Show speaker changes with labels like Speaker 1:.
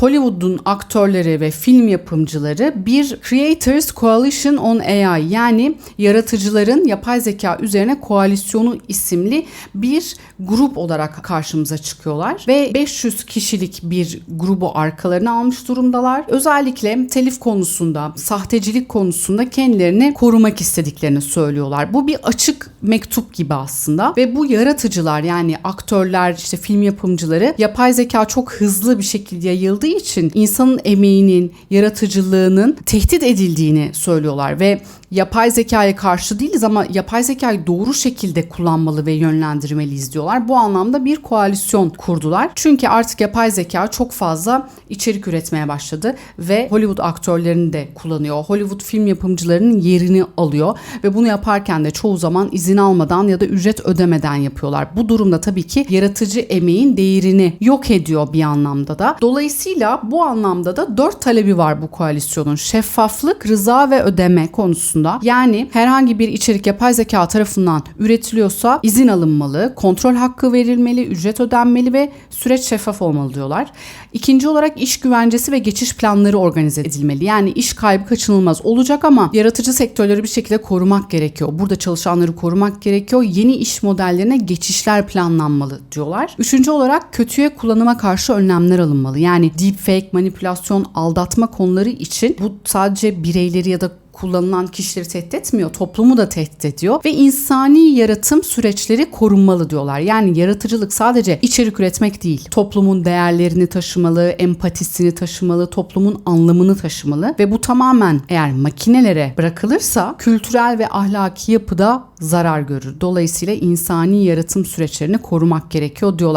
Speaker 1: Hollywood'un aktörleri ve film yapımcıları bir Creators Coalition on AI yani yaratıcıların yapay zeka üzerine koalisyonu isimli bir grup olarak karşımıza çıkıyorlar ve 500 kişilik bir grubu arkalarına almış durumdalar. Özellikle telif konusunda, sahtecilik konusunda kendilerini korumak istediklerini söylüyorlar. Bu bir açık mektup gibi aslında ve bu yaratıcılar yani aktörler, işte film yapımcıları yapay zeka çok hızlı bir şekilde yayıldığı için insanın emeğinin, yaratıcılığının tehdit edildiğini söylüyorlar ve yapay zekaya karşı değiliz ama yapay zekayı doğru şekilde kullanmalı ve yönlendirmeliyiz diyorlar. Bu anlamda bir koalisyon kurdular. Çünkü artık yapay zeka çok fazla içerik üretmeye başladı ve Hollywood aktörlerini de kullanıyor. Hollywood film yapımcılarının yerini alıyor ve bunu yaparken de çoğu zaman izin almadan ya da ücret ödemeden yapıyorlar. Bu durumda tabii ki yaratıcı emeğin değerini yok ediyor bir anlamda da. Dolayısıyla bu anlamda da dört talebi var bu koalisyonun. Şeffaflık, rıza ve ödeme konusunda. Yani herhangi bir içerik yapay zeka tarafından üretiliyorsa izin alınmalı, kontrol hakkı verilmeli, ücret ödenmeli ve süreç şeffaf olmalı diyorlar. İkinci olarak iş güvencesi ve geçiş planları organize edilmeli. Yani iş kaybı kaçınılmaz olacak ama yaratıcı sektörleri bir şekilde korumak gerekiyor. Burada çalışanları korumak gerekiyor. Yeni iş modellerine geçişler planlanmalı diyorlar. Üçüncü olarak kötüye kullanıma karşı önlemler alınmalı. Yani deepfake, manipülasyon, aldatma konuları için bu sadece bireyleri ya da kullanılan kişileri tehdit etmiyor, toplumu da tehdit ediyor ve insani yaratım süreçleri korunmalı diyorlar. Yani yaratıcılık sadece içerik üretmek değil, toplumun değerlerini taşımalı, empatisini taşımalı, toplumun anlamını taşımalı ve bu tamamen eğer makinelere bırakılırsa kültürel ve ahlaki yapıda zarar görür. Dolayısıyla insani yaratım süreçlerini korumak gerekiyor diyorlar.